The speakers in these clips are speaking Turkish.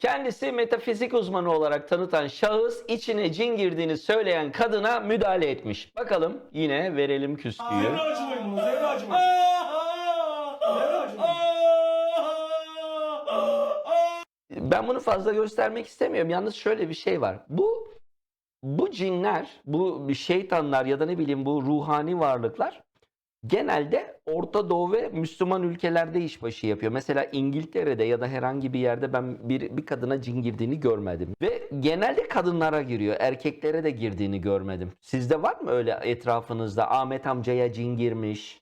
Kendisi metafizik uzmanı olarak tanıtan şahıs içine cin girdiğini söyleyen kadına müdahale etmiş. Bakalım yine verelim küsküyü. Zerre acımayın buna, zerre acımayın. Zerre acımayın. Ben bunu fazla göstermek istemiyorum. Yalnız şöyle bir şey var. Bu bu cinler, bu şeytanlar ya da ne bileyim bu ruhani varlıklar genelde Orta Doğu ve Müslüman ülkelerde işbaşı yapıyor. Mesela İngiltere'de ya da herhangi bir yerde ben bir, bir kadına cin girdiğini görmedim. Ve genelde kadınlara giriyor. Erkeklere de girdiğini görmedim. Sizde var mı öyle etrafınızda Ahmet amcaya cin girmiş?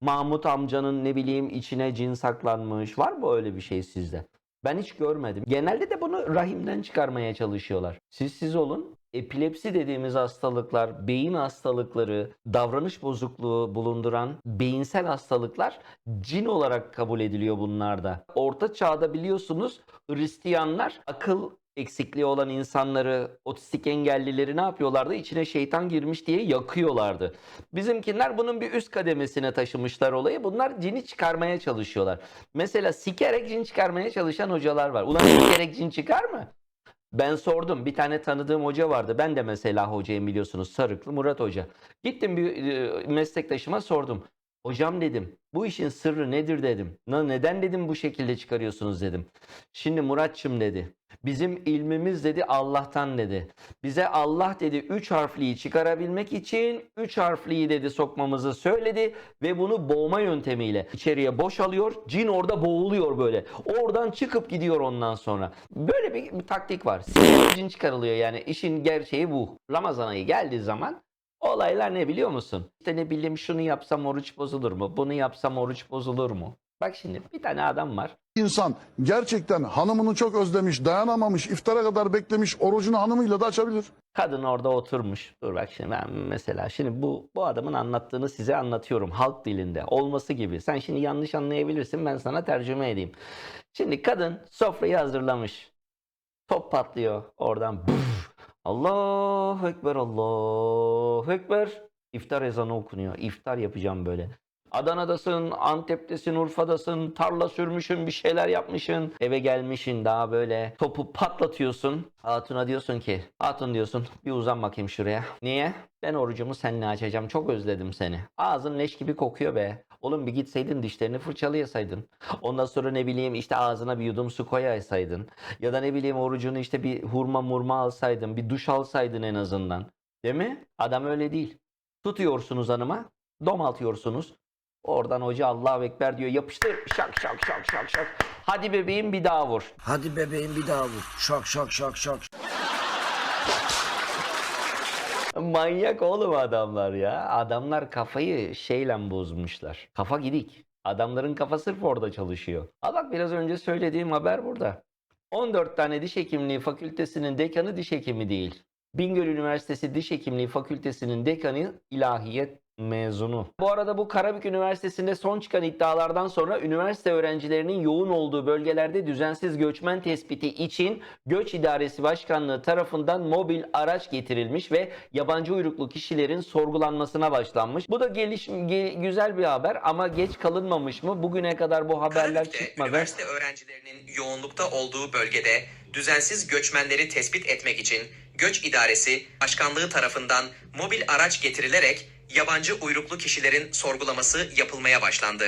Mahmut amcanın ne bileyim içine cin saklanmış. Var mı öyle bir şey sizde? Ben hiç görmedim. Genelde de bunu rahimden çıkarmaya çalışıyorlar. Siz siz olun. Epilepsi dediğimiz hastalıklar, beyin hastalıkları, davranış bozukluğu bulunduran beyinsel hastalıklar cin olarak kabul ediliyor bunlarda. Orta çağda biliyorsunuz Hristiyanlar akıl eksikliği olan insanları, otistik engellileri ne yapıyorlardı? İçine şeytan girmiş diye yakıyorlardı. Bizimkiler bunun bir üst kademesine taşımışlar olayı. Bunlar cini çıkarmaya çalışıyorlar. Mesela sikerek cin çıkarmaya çalışan hocalar var. Ulan sikerek cin çıkar mı? Ben sordum. Bir tane tanıdığım hoca vardı. Ben de mesela hocayım biliyorsunuz. Sarıklı Murat Hoca. Gittim bir e, meslektaşıma sordum. Hocam dedim bu işin sırrı nedir dedim. "Na- Neden dedim bu şekilde çıkarıyorsunuz dedim. Şimdi Muratçım dedi. Bizim ilmimiz dedi Allah'tan dedi. Bize Allah dedi 3 harfliyi çıkarabilmek için 3 harfliyi dedi sokmamızı söyledi ve bunu boğma yöntemiyle içeriye boşalıyor. Cin orada boğuluyor böyle. Oradan çıkıp gidiyor ondan sonra. Böyle bir, bir taktik var. Cin çıkarılıyor yani işin gerçeği bu. Ramazan ayı geldiği zaman olaylar ne biliyor musun? İşte ne bileyim şunu yapsam oruç bozulur mu? Bunu yapsam oruç bozulur mu? Bak şimdi bir tane adam var. İnsan gerçekten hanımını çok özlemiş, dayanamamış, iftara kadar beklemiş, orucunu hanımıyla da açabilir. Kadın orada oturmuş. Dur bak şimdi ben mesela şimdi bu bu adamın anlattığını size anlatıyorum halk dilinde olması gibi. Sen şimdi yanlış anlayabilirsin ben sana tercüme edeyim. Şimdi kadın sofrayı hazırlamış. Top patlıyor oradan. Püf! Allahu Ekber Allahu Ekber. İftar ezanı okunuyor. İftar yapacağım böyle. Adana'dasın, Antep'tesin, Urfa'dasın, tarla sürmüşsün, bir şeyler yapmışsın. Eve gelmişsin daha böyle topu patlatıyorsun. Hatun'a diyorsun ki, Hatun diyorsun bir uzan bakayım şuraya. Niye? Ben orucumu seninle açacağım. Çok özledim seni. Ağzın leş gibi kokuyor be. Oğlum bir gitseydin dişlerini fırçalayasaydın. Ondan sonra ne bileyim işte ağzına bir yudum su koyasaydın. Ya da ne bileyim orucunu işte bir hurma murma alsaydın. Bir duş alsaydın en azından. Değil mi? Adam öyle değil. Tutuyorsunuz hanıma. Domaltıyorsunuz. Oradan hoca Allahu Ekber diyor. Yapıştır. Şak şak şak şak şak. Hadi bebeğim bir daha vur. Hadi bebeğim bir daha vur. Şak şak şak şak. Manyak oğlum adamlar ya. Adamlar kafayı şeyle bozmuşlar. Kafa gidik. Adamların kafa sırf orada çalışıyor. Al bak biraz önce söylediğim haber burada. 14 tane diş hekimliği fakültesinin dekanı diş hekimi değil. Bingöl Üniversitesi Diş Hekimliği Fakültesi'nin dekanı ilahiyet mezunu. Bu arada bu Karabük Üniversitesi'nde son çıkan iddialardan sonra üniversite öğrencilerinin yoğun olduğu bölgelerde düzensiz göçmen tespiti için Göç İdaresi Başkanlığı tarafından mobil araç getirilmiş ve yabancı uyruklu kişilerin sorgulanmasına başlanmış. Bu da geliş ge- güzel bir haber ama geç kalınmamış mı? Bugüne kadar bu haberler Karabük'te çıkmadı. üniversite öğrencilerinin yoğunlukta olduğu bölgede düzensiz göçmenleri tespit etmek için Göç İdaresi Başkanlığı tarafından mobil araç getirilerek yabancı uyruklu kişilerin sorgulaması yapılmaya başlandı.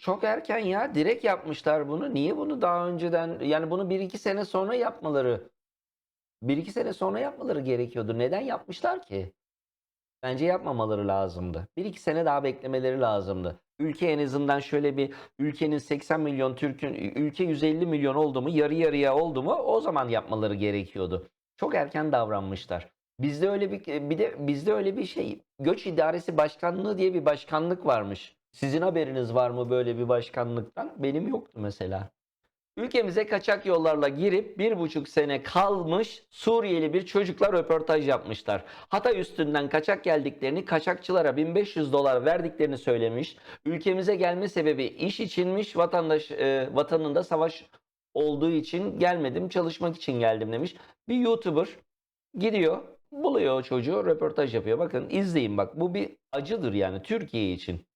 Çok erken ya. Direkt yapmışlar bunu. Niye bunu daha önceden yani bunu 1-2 sene sonra yapmaları 1-2 sene sonra yapmaları gerekiyordu. Neden yapmışlar ki? Bence yapmamaları lazımdı. 1-2 sene daha beklemeleri lazımdı. Ülke en azından şöyle bir ülkenin 80 milyon Türk'ün ülke 150 milyon oldu mu yarı yarıya oldu mu o zaman yapmaları gerekiyordu. Çok erken davranmışlar. Bizde öyle bir bir de bizde öyle bir şey Göç İdaresi Başkanlığı diye bir başkanlık varmış. Sizin haberiniz var mı böyle bir başkanlıktan? Benim yoktu mesela. Ülkemize kaçak yollarla girip bir buçuk sene kalmış Suriyeli bir çocukla röportaj yapmışlar. Hatay üstünden kaçak geldiklerini, kaçakçılara 1500 dolar verdiklerini söylemiş. Ülkemize gelme sebebi iş içinmiş, vatandaş e, vatanında savaş olduğu için gelmedim, çalışmak için geldim demiş. Bir YouTuber gidiyor, buluyor o çocuğu, röportaj yapıyor. Bakın izleyin bak bu bir acıdır yani Türkiye için.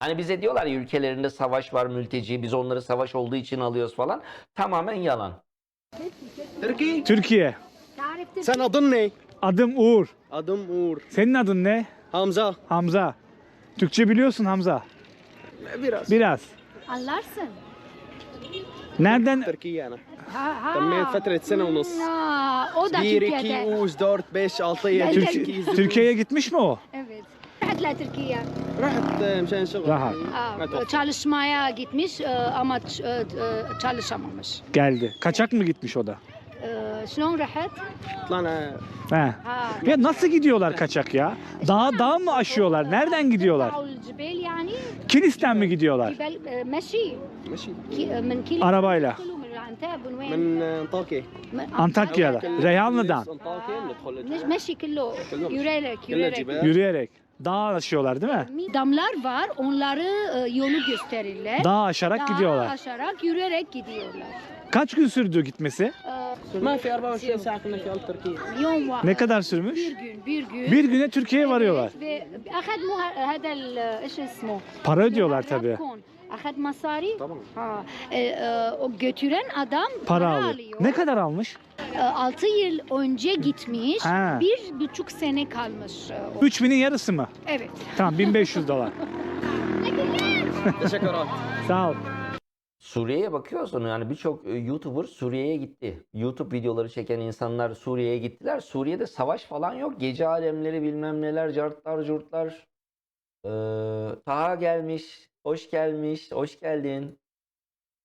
Hani bize diyorlar ya ülkelerinde savaş var mülteci biz onları savaş olduğu için alıyoruz falan. Tamamen yalan. Türkiye. Sen adın ne? Adım Uğur. Adım Uğur. Senin adın ne? Hamza. Hamza. Türkçe biliyorsun Hamza. Biraz. Biraz. Anlarsın. Nereden? Türkiye yani. Ha, ha. Temmiyet fetret sene ونص. Ha, o da 1, 2, Türkiye'de. 3, 4, 5, 6, 7, Ben- Türkiye- 8, Türkiye'ye gitmiş mi o? Evet. Rahatla Türkiye. رحت مشان شغل Rahat. Ha, ما توفق. çalışmaya gitmiş e, ama ç- e, e, çalışamamış. Geldi. Kaçak mı gitmiş o da? E, Şlon rahat? طلعنا He. Ha. Ya nasıl gidiyorlar kaçak ya? Dağ dağ mı aşıyorlar? Nereden gidiyorlar? الجبال يعني Kilis'ten mi gidiyorlar? جبال e, مشي ماشي كي- من كيلو Arabayla. من العنتاب من وين؟ من انطاكيا من- Antakya'da. Reyhanlı'dan. انطاكيا بندخل مش- مشي كله كله- yürüyerek كلها yürüyerek. جبال Yürüyerek. Dağ aşıyorlar değil mi? Damlar var onları e, yolu gösterirler. Dağ aşarak Dağı gidiyorlar. aşarak yürüyerek gidiyorlar. Kaç gün sürdü gitmesi? E, ما في 24 ساعه كنا في ارض تركيا يوم واحد Ne kadar sürmüş? bir gün bir gün Bir güne Türkiye'ye varıyorlar. ve اخذ مو هذا ال- ايش اسمه Para ödüyorlar tabii. اخذ مصاري طبعا ha e, e, o götüren adam Para alıyor. Ne kadar almış? 6 yıl önce gitmiş. Ha. Bir buçuk sene kalmış. e, o. 3000'in yarısı mı? Evet. Tamam 1500 dolar. تشكرات Sağ ol. Suriye'ye bakıyorsun yani birçok e, YouTuber Suriye'ye gitti. YouTube videoları çeken insanlar Suriye'ye gittiler. Suriye'de savaş falan yok. Gece alemleri bilmem neler, cartlar, curtlar. Ee, Taha gelmiş, hoş gelmiş, hoş geldin.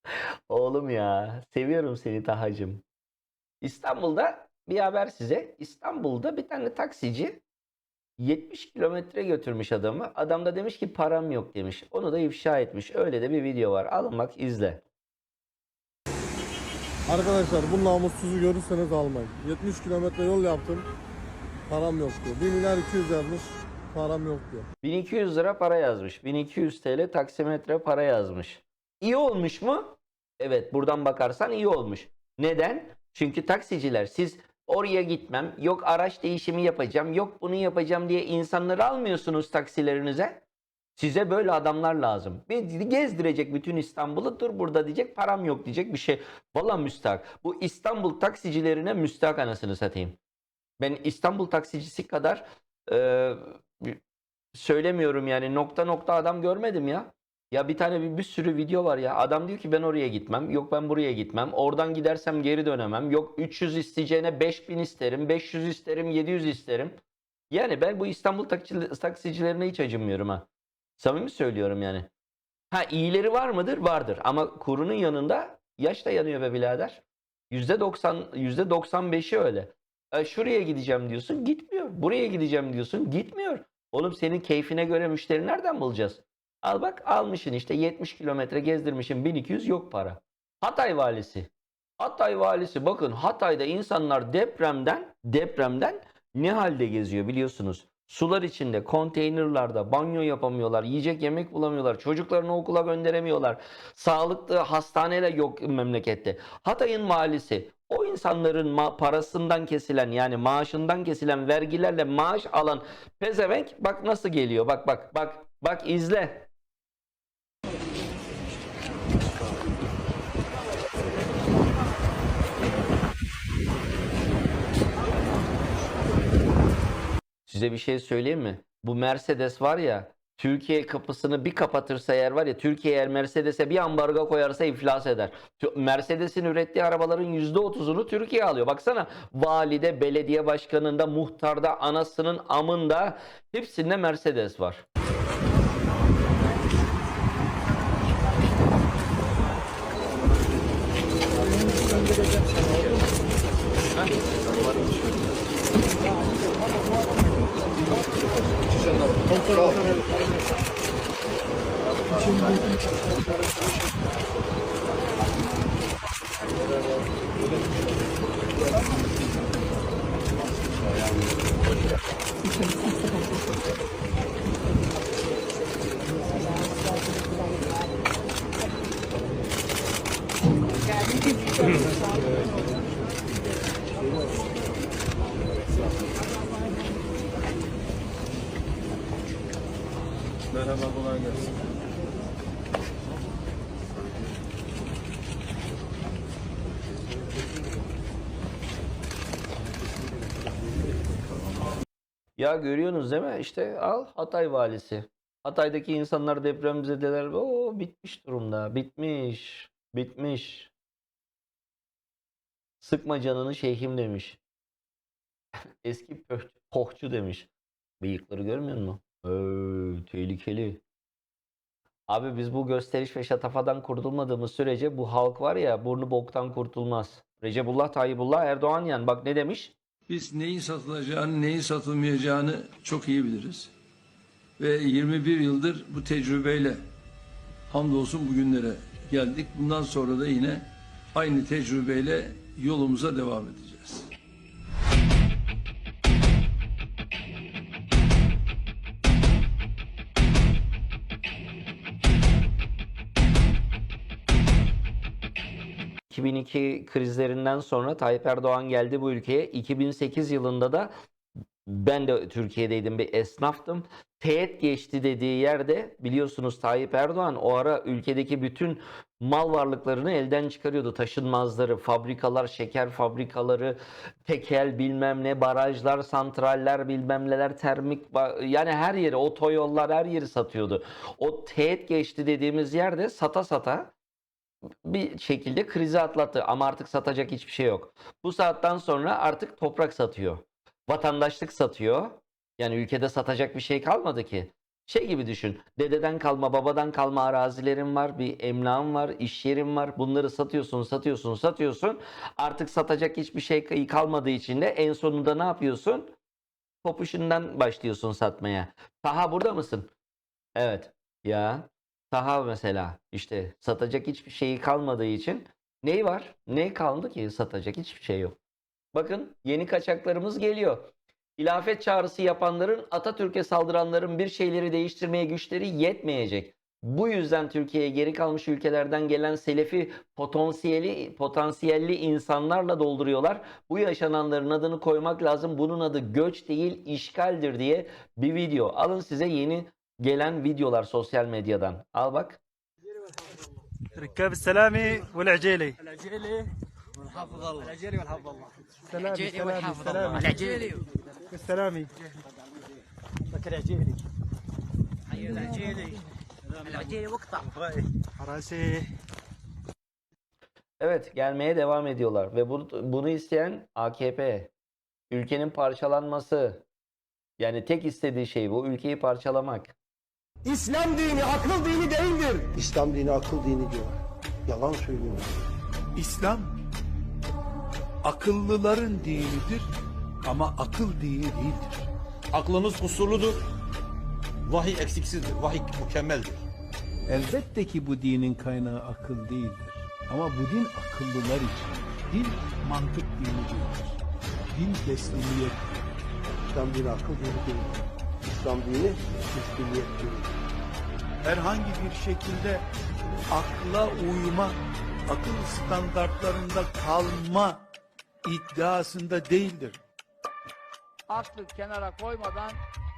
Oğlum ya, seviyorum seni Tahacığım. İstanbul'da bir haber size. İstanbul'da bir tane taksici 70 kilometre götürmüş adamı. Adam da demiş ki param yok demiş. Onu da ifşa etmiş. Öyle de bir video var. Alın bak izle. Arkadaşlar bu namussuzu görürseniz almayın. 70 kilometre yol yaptım. Param yok diyor. 1 milyar 200 yazmış. Param yok diyor. 1200 lira para yazmış. 1200 TL taksimetre para yazmış. İyi olmuş mu? Evet buradan bakarsan iyi olmuş. Neden? Çünkü taksiciler siz oraya gitmem, yok araç değişimi yapacağım, yok bunu yapacağım diye insanları almıyorsunuz taksilerinize. Size böyle adamlar lazım. Bir gezdirecek bütün İstanbul'u dur burada diyecek param yok diyecek bir şey. Valla müstahak. Bu İstanbul taksicilerine müstahak anasını satayım. Ben İstanbul taksicisi kadar e, söylemiyorum yani nokta nokta adam görmedim ya. Ya bir tane bir, bir sürü video var ya. Adam diyor ki ben oraya gitmem. Yok ben buraya gitmem. Oradan gidersem geri dönemem. Yok 300 isteyeceğine 5000 isterim. 500 isterim. 700 isterim. Yani ben bu İstanbul taksi- taksicilerine hiç acımıyorum ha. Samimi söylüyorum yani. Ha iyileri var mıdır? Vardır. Ama kurunun yanında yaş da yanıyor be birader. %90, %95'i öyle. E, şuraya gideceğim diyorsun gitmiyor. Buraya gideceğim diyorsun gitmiyor. Oğlum senin keyfine göre müşteri nereden bulacağız? Al bak almışsın işte 70 kilometre gezdirmişsin 1200 yok para. Hatay valisi. Hatay valisi bakın Hatay'da insanlar depremden depremden ne halde geziyor biliyorsunuz. Sular içinde, konteynerlarda banyo yapamıyorlar, yiyecek yemek bulamıyorlar, çocuklarını okula gönderemiyorlar. Sağlıklı hastaneler yok memlekette. Hatay'ın valisi o insanların parasından kesilen yani maaşından kesilen vergilerle maaş alan pezevenk bak nasıl geliyor. Bak bak bak bak izle. Size bir şey söyleyeyim mi? Bu Mercedes var ya Türkiye kapısını bir kapatırsa eğer var ya Türkiye eğer Mercedes'e bir ambargo koyarsa iflas eder. Mercedes'in ürettiği arabaların %30'unu Türkiye alıyor. Baksana valide, belediye başkanında, muhtarda, anasının amında hepsinde Mercedes var. Geldi. Merhaba, kolay gelsin. Ya görüyorsunuz değil mi? İşte al Hatay valisi. Hatay'daki insanlar depremzedeler. O bitmiş durumda. Bitmiş. Bitmiş. Sıkma canını şeyhim demiş. Eski pohçu demiş. Bıyıkları görmüyor musun? Ee, tehlikeli. Abi biz bu gösteriş ve şatafadan kurtulmadığımız sürece bu halk var ya burnu boktan kurtulmaz. Recepullah Tayyipullah Erdoğan yani bak ne demiş? Biz neyin satılacağını, neyin satılmayacağını çok iyi biliriz. Ve 21 yıldır bu tecrübeyle hamdolsun bugünlere geldik. Bundan sonra da yine aynı tecrübeyle yolumuza devam edeceğiz. ...2002 krizlerinden sonra Tayyip Erdoğan geldi bu ülkeye. 2008 yılında da ben de Türkiye'deydim bir esnaftım. Teğet geçti dediği yerde biliyorsunuz Tayyip Erdoğan o ara ülkedeki bütün mal varlıklarını elden çıkarıyordu. Taşınmazları, fabrikalar, şeker fabrikaları, tekel bilmem ne, barajlar, santraller bilmem neler, termik yani her yeri, otoyollar her yeri satıyordu. O teğet geçti dediğimiz yerde sata sata bir şekilde krizi atlattı ama artık satacak hiçbir şey yok. Bu saatten sonra artık toprak satıyor. Vatandaşlık satıyor. Yani ülkede satacak bir şey kalmadı ki. Şey gibi düşün. Dededen kalma, babadan kalma arazilerin var, bir emlakın var, iş yerin var. Bunları satıyorsun, satıyorsun, satıyorsun. Artık satacak hiçbir şey kalmadığı için de en sonunda ne yapıyorsun? Popuşundan başlıyorsun satmaya. Taha burada mısın? Evet. Ya Taha mesela işte satacak hiçbir şeyi kalmadığı için neyi var? Ne kaldı ki satacak hiçbir şey yok. Bakın yeni kaçaklarımız geliyor. İlafet çağrısı yapanların Atatürk'e saldıranların bir şeyleri değiştirmeye güçleri yetmeyecek. Bu yüzden Türkiye'ye geri kalmış ülkelerden gelen selefi potansiyeli potansiyelli insanlarla dolduruyorlar. Bu yaşananların adını koymak lazım. Bunun adı göç değil işgaldir diye bir video. Alın size yeni gelen videolar sosyal medyadan. Al bak. ركاب السلامي والعجيلي العجيلي والحافظ الله العجيلي والحافظ الله سلامي العجيلي سلامي والحافظ الله سلامي العجيلي السلامي بكر عجيلي حي العجيلي العجيلي واقطع حراسي Evet gelmeye devam ediyorlar ve bu, bunu isteyen AKP. Ülkenin parçalanması. Yani tek istediği şey bu ülkeyi parçalamak. İslam dini akıl dini değildir. İslam dini akıl dini diyor. Yalan söylüyor. İslam akıllıların dinidir ama akıl dini değildir. Aklımız kusurludur. Vahiy eksiksizdir. Vahiy mükemmeldir. Elbette ki bu dinin kaynağı akıl değildir. Ama bu din akıllılar için. Din mantık dini değildir. Din teslimiyet. İslam dini akıl dini değildir. İslam dini teslimiyet dinidir. Herhangi bir şekilde akla uyma, akıl standartlarında kalma iddiasında değildir. aklı kenara koymadan,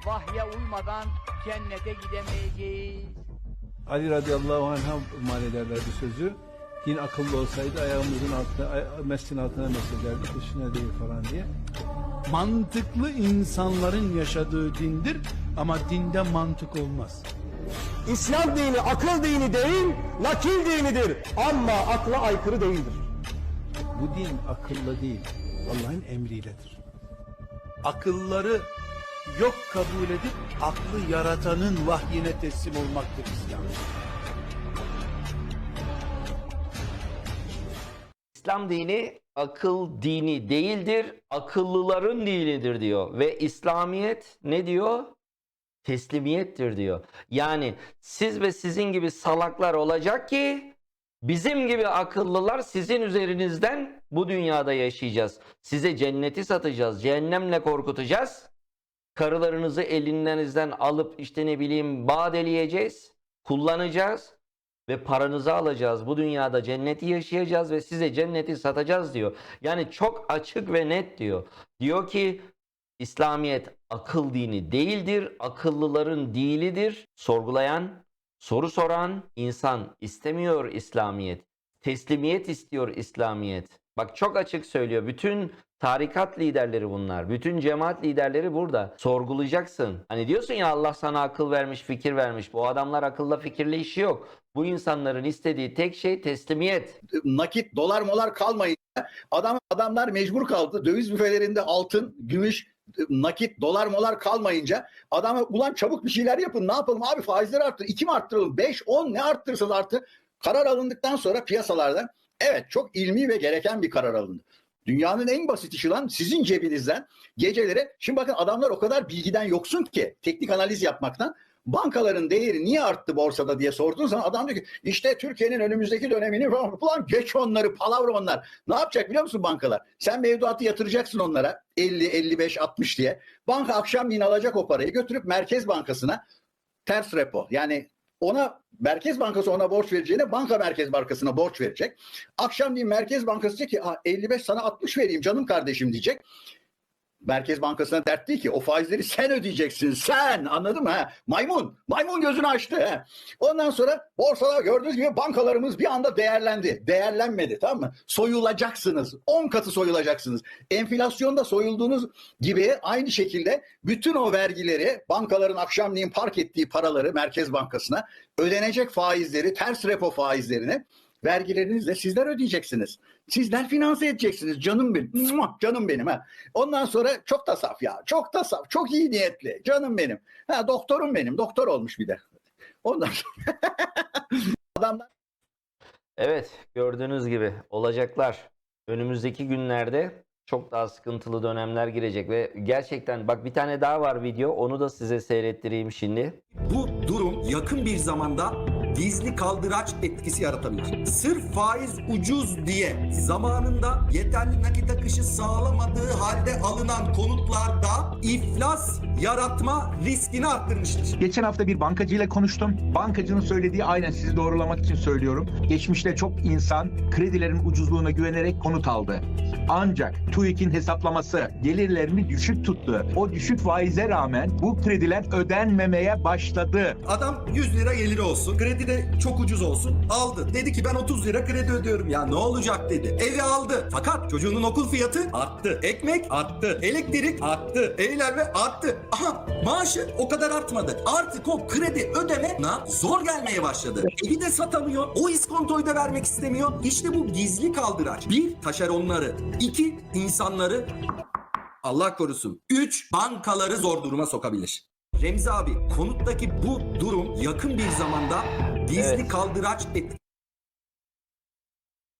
vahye uymadan cennete gidemeyeceğiz. Ali radıyallahu anh'a mal ederlerdi sözü. Din akıllı olsaydı ayağımızın altına, mescidin altına mesederdi, dışına değil falan diye. Mantıklı insanların yaşadığı dindir ama dinde mantık olmaz. İslam dini akıl dini değil, nakil dinidir. Ama akla aykırı değildir. Bu din akılla değil, Allah'ın emriyledir. Akılları yok kabul edip aklı yaratanın vahyine teslim olmaktır İslam. İslam dini akıl dini değildir, akıllıların dinidir diyor. Ve İslamiyet ne diyor? Teslimiyettir diyor. Yani siz ve sizin gibi salaklar olacak ki bizim gibi akıllılar sizin üzerinizden bu dünyada yaşayacağız. Size cenneti satacağız, cehennemle korkutacağız. Karılarınızı elinizden alıp işte ne bileyim badeleyeceğiz, kullanacağız ve paranızı alacağız. Bu dünyada cenneti yaşayacağız ve size cenneti satacağız diyor. Yani çok açık ve net diyor. Diyor ki İslamiyet akıl dini değildir, akıllıların dinidir. Sorgulayan, soru soran insan istemiyor İslamiyet. Teslimiyet istiyor İslamiyet. Bak çok açık söylüyor. Bütün Tarikat liderleri bunlar. Bütün cemaat liderleri burada. Sorgulayacaksın. Hani diyorsun ya Allah sana akıl vermiş, fikir vermiş. Bu adamlar akılla fikirle işi yok. Bu insanların istediği tek şey teslimiyet. nakit dolar molar kalmayınca adam adamlar mecbur kaldı. Döviz büfelerinde altın, gümüş, nakit, dolar molar kalmayınca adama ulan çabuk bir şeyler yapın. Ne yapalım abi faizleri arttır. 2 mi arttıralım? 5, 10 ne arttırırsanız artır. Karar alındıktan sonra piyasalarda evet çok ilmi ve gereken bir karar alındı. Dünyanın en basit işi lan sizin cebinizden geceleri şimdi bakın adamlar o kadar bilgiden yoksun ki teknik analiz yapmaktan bankaların değeri niye arttı borsada diye sorduğun zaman adam diyor ki işte Türkiye'nin önümüzdeki dönemini falan geç onları palavra onlar. Ne yapacak biliyor musun bankalar? Sen mevduatı yatıracaksın onlara 50, 55, 60 diye. Banka akşamleyin alacak o parayı götürüp Merkez Bankası'na ters repo yani ona Merkez Bankası ona borç vereceğine banka Merkez Bankası'na borç verecek. Akşamleyin Merkez Bankası diyecek ki "Aa, 55 sana 60 vereyim canım kardeşim diyecek. Merkez Bankası'na dert değil ki o faizleri sen ödeyeceksin sen anladın mı? Ha? Maymun maymun gözünü açtı. Ha? Ondan sonra borsada gördüğünüz gibi bankalarımız bir anda değerlendi. Değerlenmedi tamam mı? Soyulacaksınız 10 katı soyulacaksınız. Enflasyonda soyulduğunuz gibi aynı şekilde bütün o vergileri bankaların akşamleyin park ettiği paraları Merkez Bankası'na ödenecek faizleri ters repo faizlerini vergilerinizle sizler ödeyeceksiniz. Sizler finanse edeceksiniz canım benim. Canım benim ha. Ondan sonra çok da saf ya. Çok da saf. Çok iyi niyetli. Canım benim. Ha doktorum benim. Doktor olmuş bir de. Ondan sonra adamlar Evet, gördüğünüz gibi olacaklar. Önümüzdeki günlerde çok daha sıkıntılı dönemler girecek ve gerçekten bak bir tane daha var video onu da size seyrettireyim şimdi. Bu durum yakın bir zamanda gizli kaldıraç etkisi yaratabilir. Sırf faiz ucuz diye zamanında yeterli nakit akışı sağlamadığı halde alınan konutlarda iflas yaratma riskini arttırmıştır. Geçen hafta bir bankacıyla konuştum. Bankacının söylediği aynen sizi doğrulamak için söylüyorum. Geçmişte çok insan kredilerin ucuzluğuna güvenerek konut aldı. Ancak TÜİK'in hesaplaması gelirlerini düşük tuttu. O düşük faize rağmen bu krediler ödenmemeye başladı. Adam 100 lira geliri olsun. Kredi de çok ucuz olsun. Aldı. Dedi ki ben 30 lira kredi ödüyorum. Ya ne olacak dedi. Evi aldı. Fakat çocuğunun okul fiyatı arttı. Ekmek arttı. Elektrik arttı. Eğlenme arttı. Aha maaşı o kadar artmadı. Artık o kredi ödeme na zor gelmeye başladı. Evi de satamıyor. O iskontoyu da vermek istemiyor. İşte bu gizli kaldıraç. Bir, taşeronları. iki insanları Allah korusun. 3. Bankaları zor duruma sokabilir. Remzi abi konuttaki bu durum yakın bir zamanda gizli Evet. kaldıraç et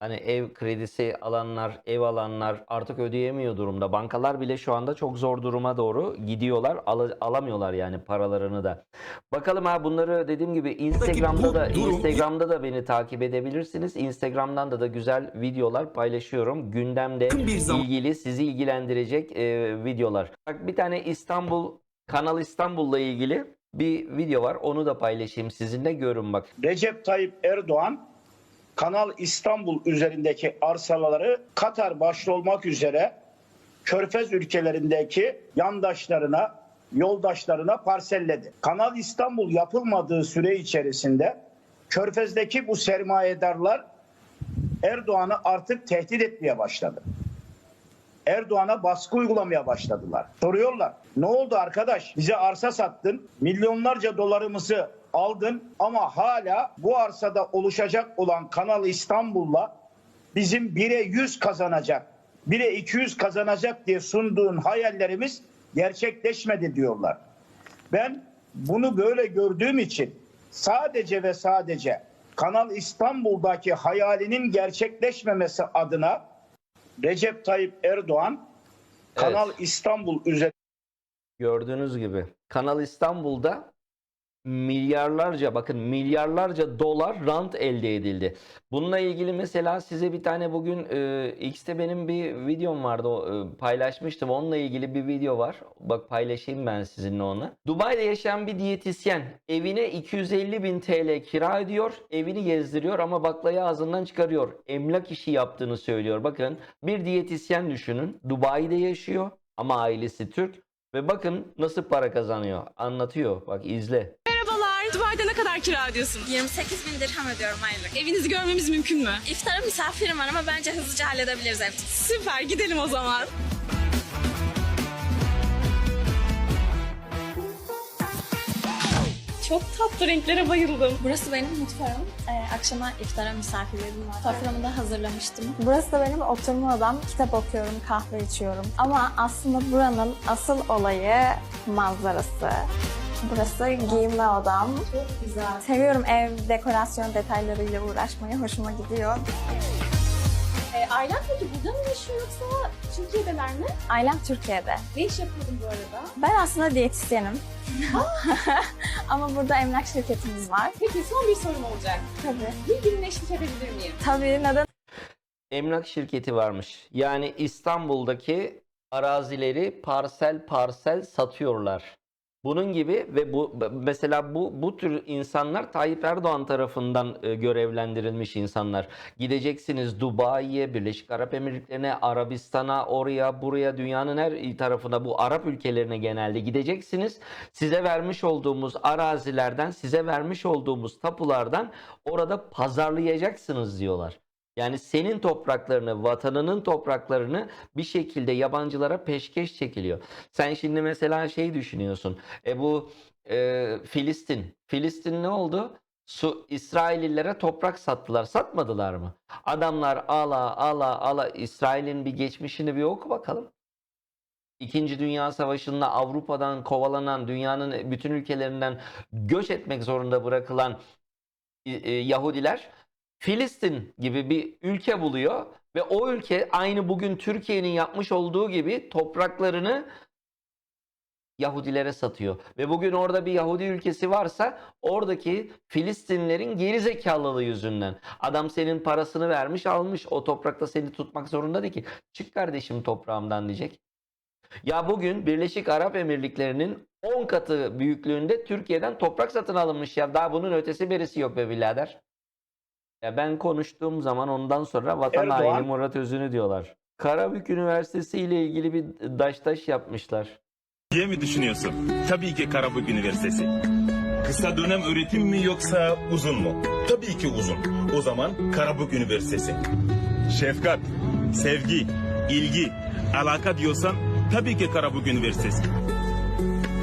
Hani ev kredisi alanlar, ev alanlar artık ödeyemiyor durumda. Bankalar bile şu anda çok zor duruma doğru gidiyorlar. Al- alamıyorlar yani paralarını da. Bakalım ha bunları dediğim gibi Instagram'da da Instagram'da da beni takip edebilirsiniz. Instagram'dan da da güzel videolar paylaşıyorum. Gündemde ilgili sizi ilgilendirecek e, videolar. Bak bir tane İstanbul Kanal İstanbul'la ilgili bir video var. Onu da paylaşayım sizinle görün bak. Recep Tayyip Erdoğan Kanal İstanbul üzerindeki arsaları Katar başta olmak üzere Körfez ülkelerindeki yandaşlarına, yoldaşlarına parselledi. Kanal İstanbul yapılmadığı süre içerisinde Körfez'deki bu sermayedarlar Erdoğan'ı artık tehdit etmeye başladı. Erdoğan'a baskı uygulamaya başladılar. Soruyorlar. Ne oldu arkadaş? Bize arsa sattın. Milyonlarca dolarımızı aldın ama hala bu arsada oluşacak olan Kanal İstanbul'la bizim 1'e 100 kazanacak, 1'e 200 kazanacak diye sunduğun hayallerimiz gerçekleşmedi diyorlar. Ben bunu böyle gördüğüm için sadece ve sadece Kanal İstanbul'daki hayalinin gerçekleşmemesi adına Recep Tayyip Erdoğan Kanal Evet. İstanbul üzerinde Gördüğünüz gibi Kanal İstanbul'da milyarlarca bakın milyarlarca dolar rant elde edildi. Bununla ilgili mesela size bir tane bugün e, X'te benim bir videom vardı e, paylaşmıştım. Onunla ilgili bir video var. Bak paylaşayım ben sizinle onu. Dubai'de yaşayan bir diyetisyen evine 250 bin TL kira ödüyor. Evini gezdiriyor ama baklayı ağzından çıkarıyor. Emlak işi yaptığını söylüyor. Bakın bir diyetisyen düşünün. Dubai'de yaşıyor ama ailesi Türk. Ve bakın nasıl para kazanıyor. Anlatıyor. Bak izle. Merhabalar, Dubai'de ne kadar kira ödüyorsunuz? 28 bin dirham ödüyorum aylık. Evinizi görmemiz mümkün mü? İftara misafirim var ama bence hızlıca halledebiliriz ev. Süper gidelim o zaman. Çok tatlı renklere bayıldım. Burası benim mutfağım. Ee, akşama iftara misafirlerim var. Soframı da hazırlamıştım. Burası da benim oturma odam. Kitap okuyorum, kahve içiyorum. Ama aslında buranın asıl olayı manzarası. Burası giyinme odam. Çok güzel. Seviyorum ev dekorasyon detaylarıyla uğraşmayı. Hoşuma gidiyor. Ee, ailen peki burada mı yaşıyor yoksa Türkiye'deler mi? Ailem Türkiye'de. Ne iş yapıyordun bu arada? Ben aslında diyetisyenim. Ama burada emlak şirketimiz var. Peki son bir sorum olacak. Tabii. Bir gün eşlik edebilir miyim? Tabii neden Emlak şirketi varmış. Yani İstanbul'daki arazileri parsel parsel satıyorlar. Bunun gibi ve bu mesela bu bu tür insanlar Tayyip Erdoğan tarafından e, görevlendirilmiş insanlar. Gideceksiniz Dubai'ye, Birleşik Arap Emirlikleri'ne, Arabistan'a, oraya, buraya, dünyanın her tarafına bu Arap ülkelerine genelde gideceksiniz. Size vermiş olduğumuz arazilerden, size vermiş olduğumuz tapulardan orada pazarlayacaksınız diyorlar. Yani senin topraklarını, vatanının topraklarını bir şekilde yabancılara peşkeş çekiliyor. Sen şimdi mesela şey düşünüyorsun. E bu e, Filistin. Filistin ne oldu? Su İsraillilere toprak sattılar. Satmadılar mı? Adamlar ala ala ala İsrail'in bir geçmişini bir oku bakalım. İkinci Dünya Savaşı'nda Avrupa'dan kovalanan, dünyanın bütün ülkelerinden göç etmek zorunda bırakılan e, Yahudiler Filistin gibi bir ülke buluyor ve o ülke aynı bugün Türkiye'nin yapmış olduğu gibi topraklarını Yahudilere satıyor. Ve bugün orada bir Yahudi ülkesi varsa oradaki Filistinlerin geri zekalılığı yüzünden. Adam senin parasını vermiş almış. O toprakta seni tutmak zorunda değil ki. Çık kardeşim toprağımdan diyecek. Ya bugün Birleşik Arap Emirlikleri'nin 10 katı büyüklüğünde Türkiye'den toprak satın alınmış ya. Daha bunun ötesi berisi yok be birader. Ya ben konuştuğum zaman ondan sonra vatan Erdoğan- haini Murat Özünü diyorlar. Karabük Üniversitesi ile ilgili bir daş taş yapmışlar. diye mi düşünüyorsun? Tabii ki Karabük Üniversitesi. Kısa dönem öğretim mi yoksa uzun mu? Tabii ki uzun. O zaman Karabük Üniversitesi. Şefkat, sevgi, ilgi, alaka diyorsan tabii ki Karabük Üniversitesi.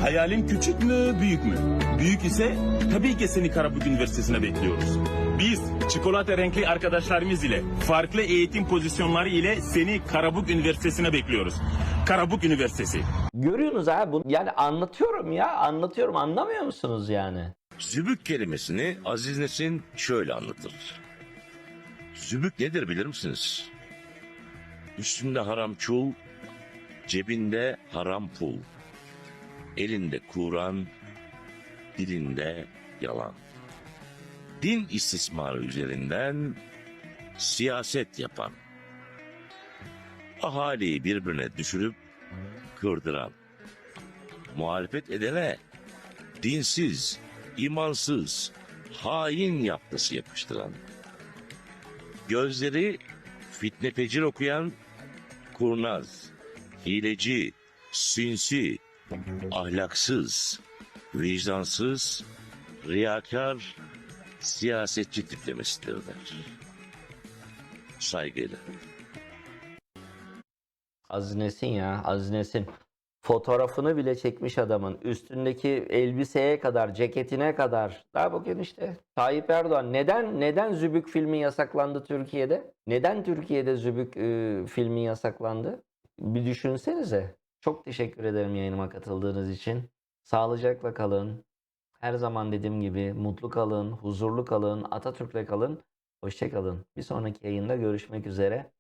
Hayalin küçük mü, büyük mü? Büyük ise tabii ki seni Karabük Üniversitesi'ne bekliyoruz. Biz çikolata renkli arkadaşlarımız ile farklı eğitim pozisyonları ile seni Karabük Üniversitesi'ne bekliyoruz. Karabük Üniversitesi. Görüyorsunuz ha bunu yani anlatıyorum ya anlatıyorum anlamıyor musunuz yani? Zübük kelimesini Aziz Nesin şöyle anlatır. Zübük nedir bilir misiniz? Üstünde haram çul, cebinde haram pul. Elinde Kur'an, dilinde yalan. Din istismarı üzerinden siyaset yapan. Ahaliyi birbirine düşürüp kırdıran. Muhalefet edene dinsiz, imansız, hain yaptısı yapıştıran. Gözleri fitne fecir okuyan kurnaz, hileci, sinsi, ahlaksız, vicdansız, riyakar, siyasetçi tiplemesidirler. Saygıyla. Aziz Nesin ya Aziz Nesin. Fotoğrafını bile çekmiş adamın. Üstündeki elbiseye kadar, ceketine kadar. Daha bugün işte Tayyip Erdoğan. Neden neden Zübük filmi yasaklandı Türkiye'de? Neden Türkiye'de Zübük e, filmi yasaklandı? Bir düşünsenize. Çok teşekkür ederim yayınıma katıldığınız için. Sağlıcakla kalın. Her zaman dediğim gibi mutlu kalın, huzurlu kalın, Atatürk'le kalın. Hoşça kalın. Bir sonraki yayında görüşmek üzere.